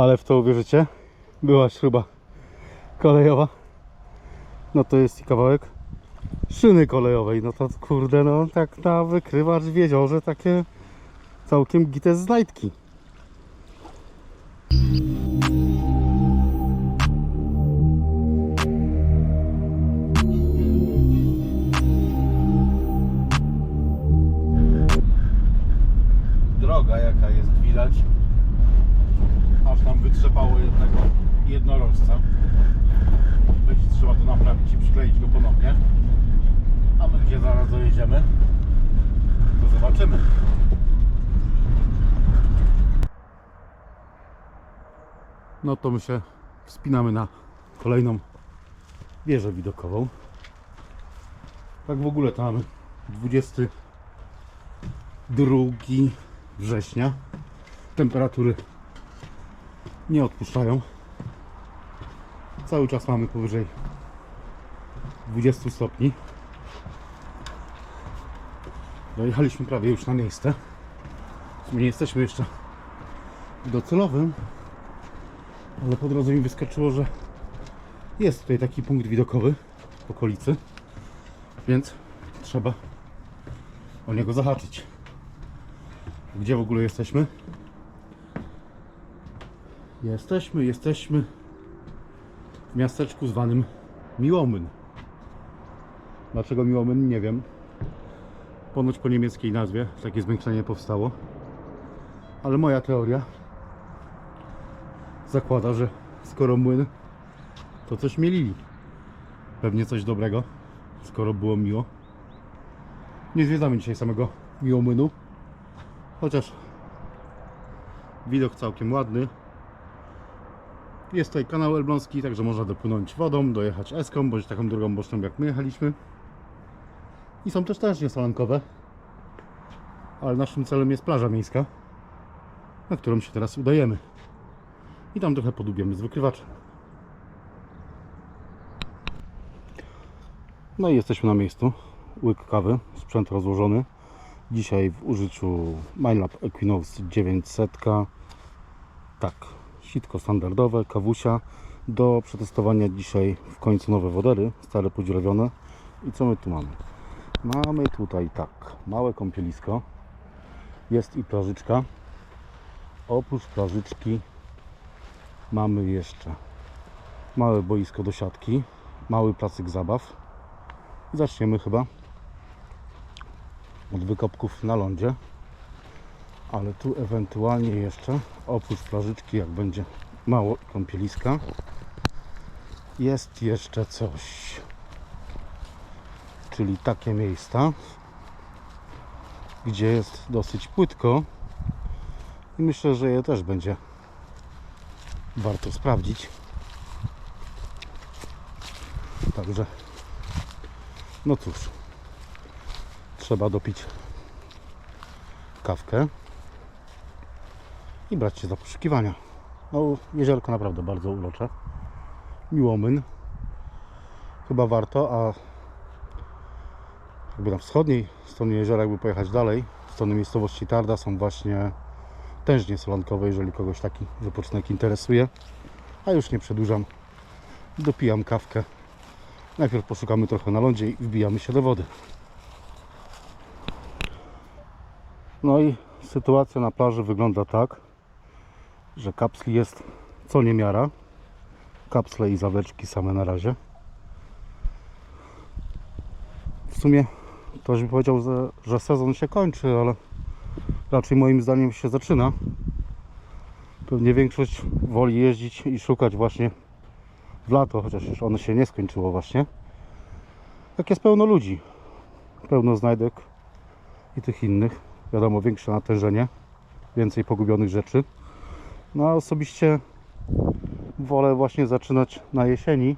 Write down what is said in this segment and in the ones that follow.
Ale w to uwierzycie? Była śruba kolejowa. No to jest i kawałek szyny kolejowej. No to kurde, no tak na wykrywacz w jeziorze takie całkiem gite znajdki. Droga jaka jest widać. Aż nam wytrzepało jednego jednorożca. Będzie trzeba to naprawić i przykleić go ponownie. A my gdzie zaraz dojedziemy, to zobaczymy. No to my się wspinamy na kolejną wieżę widokową. Tak w ogóle to mamy 22 września. Temperatury nie odpuszczają. Cały czas mamy powyżej 20 stopni. Dojechaliśmy prawie już na miejsce. Nie jesteśmy jeszcze docelowym, ale po drodze mi wyskoczyło, że jest tutaj taki punkt widokowy w okolicy, więc trzeba o niego zahaczyć. Gdzie w ogóle jesteśmy? Jesteśmy, jesteśmy w miasteczku zwanym Miłomyn. Dlaczego Miłomyn? Nie wiem. Ponoć po niemieckiej nazwie takie zwiększenie powstało. Ale moja teoria zakłada, że skoro młyn, to coś mielili. Pewnie coś dobrego, skoro było miło. Nie zwiedzamy dzisiaj samego Miłomynu. Chociaż widok całkiem ładny. Jest tutaj kanał Elbląski, także można dopłynąć wodą, dojechać eską, bądź taką drogą boczną jak my jechaliśmy. I są też też niesolankowe. Ale naszym celem jest plaża miejska, na którą się teraz udajemy. I tam trochę podubiemy z wykrywaczem. No i jesteśmy na miejscu. Łyk kawy, sprzęt rozłożony. Dzisiaj w użyciu MyLab Equinox 900. Tak, sitko standardowe, kawusia. Do przetestowania dzisiaj w końcu nowe wodery, stare podziurawione. I co my tu mamy? Mamy tutaj tak, małe kąpielisko. Jest i plażyczka. Oprócz plażyczki mamy jeszcze małe boisko do siatki, mały placyk zabaw. Zaczniemy chyba od wykopków na lądzie. Ale tu ewentualnie jeszcze, oprócz plażyczki, jak będzie mało kąpieliska, jest jeszcze coś. Czyli takie miejsca, gdzie jest dosyć płytko. I myślę, że je też będzie warto sprawdzić. Także, no cóż, trzeba dopić kawkę i brać się za poszukiwania. No, jeziorko naprawdę bardzo urocze. Miłomyn. Chyba warto, a jakby na wschodniej stronie jeziora, jakby pojechać dalej, w stronę miejscowości Tarda są właśnie tężnie solankowe, jeżeli kogoś taki wypoczynek interesuje. A już nie przedłużam. Dopijam kawkę. Najpierw poszukamy trochę na lądzie i wbijamy się do wody. No i sytuacja na plaży wygląda tak, że kapsli jest co niemiara. Kapsle i zawleczki same na razie. W sumie ktoś by powiedział, że, że sezon się kończy, ale raczej moim zdaniem się zaczyna. Pewnie większość woli jeździć i szukać właśnie w lato, chociaż już ono się nie skończyło właśnie. Jak jest pełno ludzi, pełno znajdek i tych innych. Wiadomo, większe natężenie, więcej pogubionych rzeczy. No osobiście wolę właśnie zaczynać na jesieni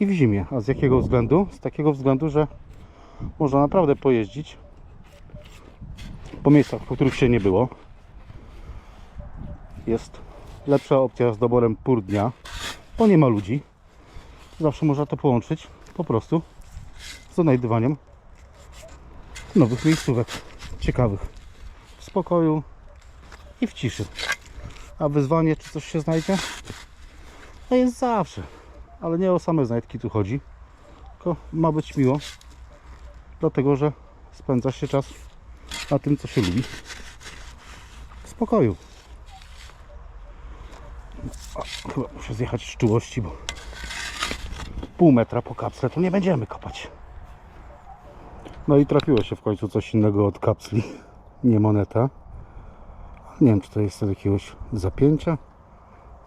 i w zimie. A z jakiego względu? Z takiego względu, że można naprawdę pojeździć po miejscach, po których się nie było. Jest lepsza opcja z doborem pór dnia, bo nie ma ludzi. Zawsze można to połączyć po prostu z odnajdywaniem nowych miejscówek ciekawych w spokoju i w ciszy. A wyzwanie, czy coś się znajdzie? No jest zawsze. Ale nie o same znajdki tu chodzi. Tylko ma być miło. Dlatego, że spędza się czas na tym, co się lubi. W spokoju. O, chyba muszę zjechać z czułości, bo pół metra po kapsle to nie będziemy kopać. No i trafiło się w końcu coś innego od kapsli. Nie moneta. Nie wiem, czy to jest od jakiegoś zapięcia.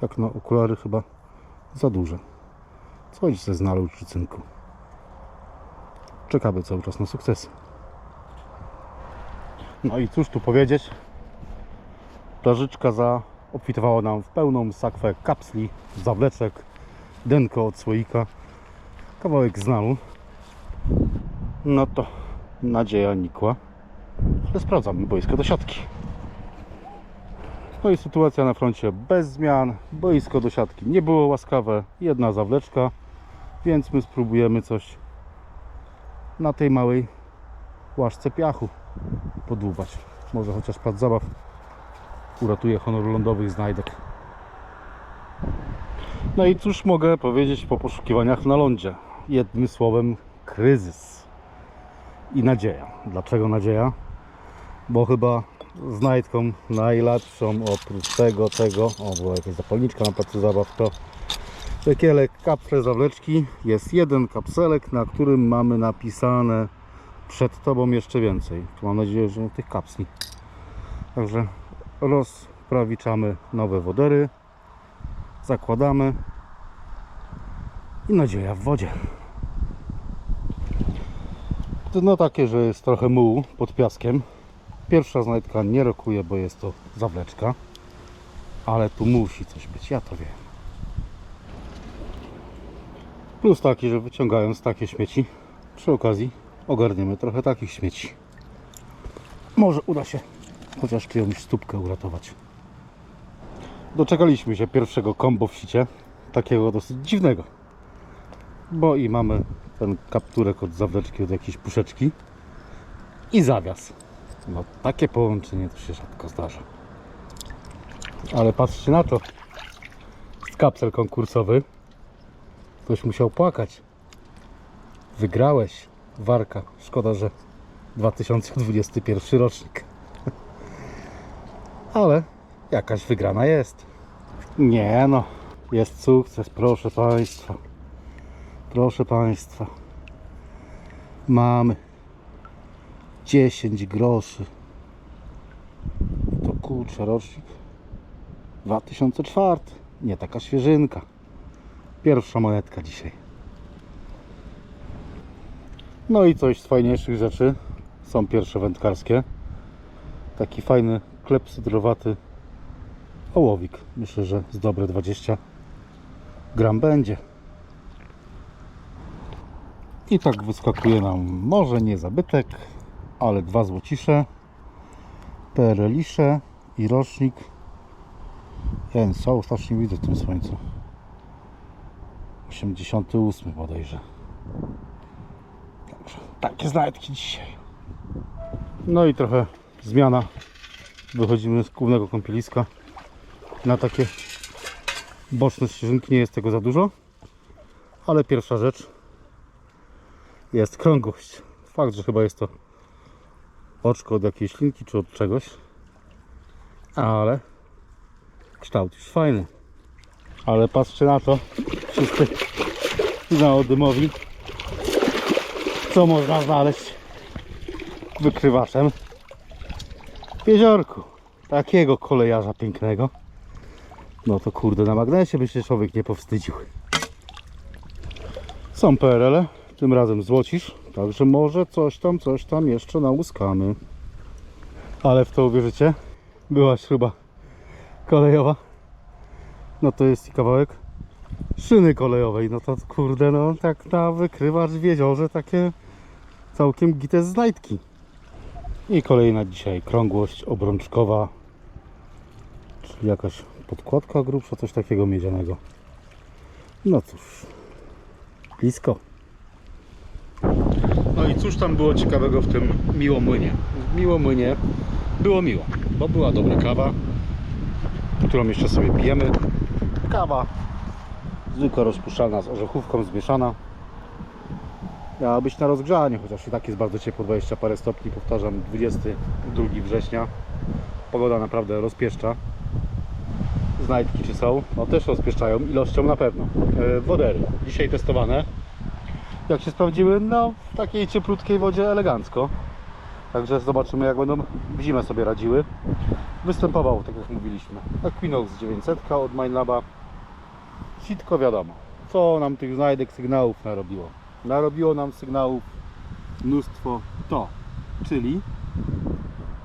Jak na okulary chyba za duże. Coś ze znalu czy cynku. Czekamy cały czas na sukcesy. No i cóż tu powiedzieć. Plażyczka zaobfitowała nam w pełną sakwę kapsli, zawleczek, denko od słoika, kawałek znalu. No to nadzieja nikła. Ale sprawdzamy boisko do siatki. No i sytuacja na froncie bez zmian. Boisko do siatki nie było łaskawe. Jedna zawleczka. Więc my spróbujemy coś na tej małej łaszce piachu podłubać. Może chociaż plac zabaw uratuje honor lądowych znajdek. No i cóż mogę powiedzieć po poszukiwaniach na lądzie? Jednym słowem kryzys i nadzieja. Dlaczego nadzieja? Bo chyba znajdką najlepszą oprócz tego, tego, o była jakaś zapalniczka na placu zabaw, to Tekielek, kapsle, zawleczki. Jest jeden kapselek, na którym mamy napisane przed Tobą jeszcze więcej. Tu mam nadzieję, że tych kapsli. Także rozprawiczamy nowe wodery. Zakładamy. I nadzieja w wodzie. Dno takie, że jest trochę mułu pod piaskiem. Pierwsza znajdka nie rokuje, bo jest to zawleczka. Ale tu musi coś być, ja to wiem. Plus taki, że wyciągając takie śmieci, przy okazji ogarniemy trochę takich śmieci. Może uda się chociaż czyjąś stópkę uratować. Doczekaliśmy się pierwszego kombo w sicie, takiego dosyć dziwnego. Bo i mamy ten kapturek od zawleczki, od jakiejś puszeczki i zawias. No takie połączenie to się rzadko zdarza. Ale patrzcie na to. Z kapsel konkursowy Ktoś musiał płakać. Wygrałeś, Warka. Szkoda, że 2021 rocznik. Ale jakaś wygrana jest. Nie no, jest sukces, proszę Państwa. Proszę Państwa. Mamy 10 groszy. To kurczę, rocznik 2004. Nie taka świeżynka. Pierwsza monetka dzisiaj. No i coś z fajniejszych rzeczy są pierwsze wędkarskie. Taki fajny klepsydrowaty ołowik. Myślę, że z dobre 20 gram będzie. I tak wyskakuje nam może nie zabytek, ale dwa złocisze, perelisze i rocznik. Jeden są, strasznie widzę w tym słońcu. 88 bodajże. Także takie znajdki dzisiaj. No i trochę zmiana. Wychodzimy z głównego kąpieliska na takie boczne ścieżynki. Nie jest tego za dużo. Ale pierwsza rzecz jest krągłość. Fakt, że chyba jest to oczko od jakiejś linki czy od czegoś. Ale kształt już fajny. Ale patrzcie na to. Wszyscy dymowi. Co można znaleźć wykrywaczem w jeziorku. Takiego kolejarza pięknego. No to kurde, na magnesie by się człowiek nie powstydził. Są PRL, tym razem złocisz, także może coś tam, coś tam jeszcze nałuskamy. Ale w to uwierzycie, była śruba kolejowa. No to jest i kawałek szyny kolejowej. No to kurde, no tak na wykrywacz w jeziorze takie całkiem gite znajdki. I kolejna dzisiaj krągłość obrączkowa, czyli jakaś podkładka grubsza, coś takiego miedzianego. No cóż, blisko. No i cóż tam było ciekawego w tym Miłomłynie? W Miłomłynie było miło, bo była dobra kawa, którą jeszcze sobie pijemy. Kawa zwykła rozpuszczalna z orzechówką zmieszana. Miała być na rozgrzanie, chociaż i tak jest bardzo ciepło, 20 parę stopni, powtarzam, 22 września. Pogoda naprawdę rozpieszcza. Znajdki czy są? No też rozpieszczają, ilością na pewno. E, Wodery, dzisiaj testowane. Jak się sprawdziły? No w takiej cieplutkiej wodzie elegancko. Także zobaczymy jak będą w zimę sobie radziły. Występował, tak jak mówiliśmy, Equinox 900 od Mindlaba. Sitko wiadomo, co nam tych znajdek sygnałów narobiło. Narobiło nam sygnałów mnóstwo to, czyli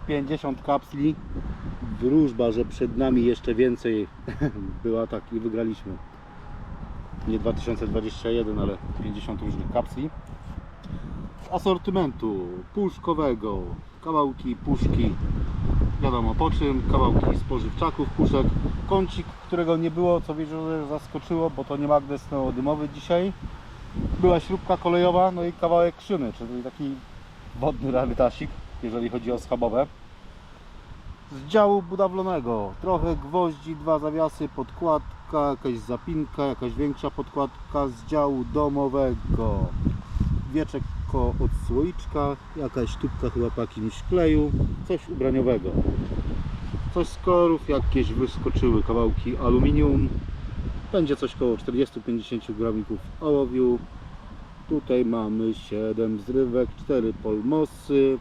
50 kapsli. Wróżba, że przed nami jeszcze więcej była tak i wygraliśmy. Nie 2021, ale 50 różnych kapsli. Z asortymentu puszkowego, kawałki puszki, wiadomo po czym, kawałki spożywczaków, puszek, kącik, którego nie było, co wiecie, że zaskoczyło, bo to nie magnes neodymowy dzisiaj. Była śrubka kolejowa, no i kawałek szyny, czyli taki wodny rarytasik, jeżeli chodzi o schabowe. Z działu budowlanego, trochę gwoździ, dwa zawiasy, podkładka, jakaś zapinka, jakaś większa podkładka z działu domowego. Wieczeko od słoiczka, jakaś tubka chyba po jakimś kleju, coś ubraniowego. Coś z kolorów, jakieś wyskoczyły kawałki aluminium. Będzie coś koło 40-50 gramików ołowiu. Tutaj mamy 7 zrywek, 4 polmosy,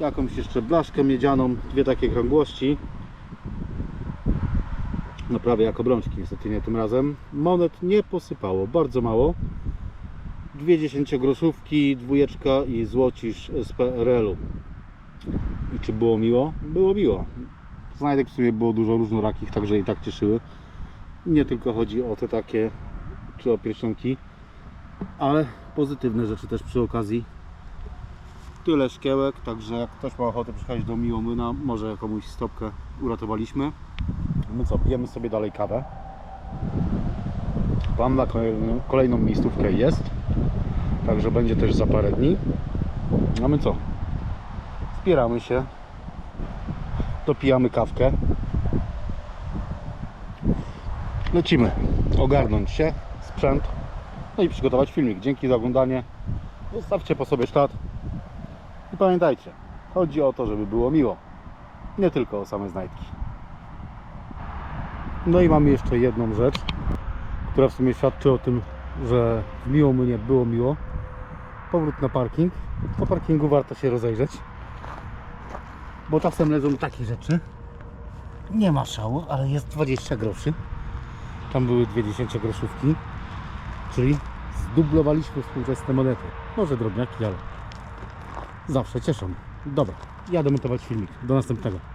jakąś jeszcze blaszkę miedzianą, dwie takie krągłości. No prawie jak obrączki, niestety nie tym razem. Monet nie posypało, bardzo mało. Dwie dziesięciogroszówki, dwójeczka i złocisz z PRL-u. I czy było miło? Było miło. Znajdek w sumie było dużo różnorakich, także i tak cieszyły. Nie tylko chodzi o te takie, czy o pierścionki, ale pozytywne rzeczy też przy okazji tyle szkiełek, także jak ktoś ma ochotę przyjechać do Miłomyna, może komuś stopkę uratowaliśmy. My co, pijemy sobie dalej kawę. Plan na kolejną, miejscówkę jest, także będzie też za parę dni. A my co? Zbieramy się, dopijamy kawkę. Lecimy ogarnąć się, sprzęt, no i przygotować filmik. Dzięki za oglądanie. Zostawcie po sobie ślad. I pamiętajcie, chodzi o to, żeby było miło. Nie tylko o same znajdki. No i mamy jeszcze jedną rzecz, która w sumie świadczy o tym, że w Miłomynie było miło. Powrót na parking. Po parkingu warto się rozejrzeć. Bo czasem leżą takie rzeczy. Nie ma szału, ale jest 20 groszy. Tam były dwie 10 groszówki. Czyli zdublowaliśmy współczesne monety. Może drobniaki, ale zawsze cieszą. Dobra, jadę montować filmik. Do następnego.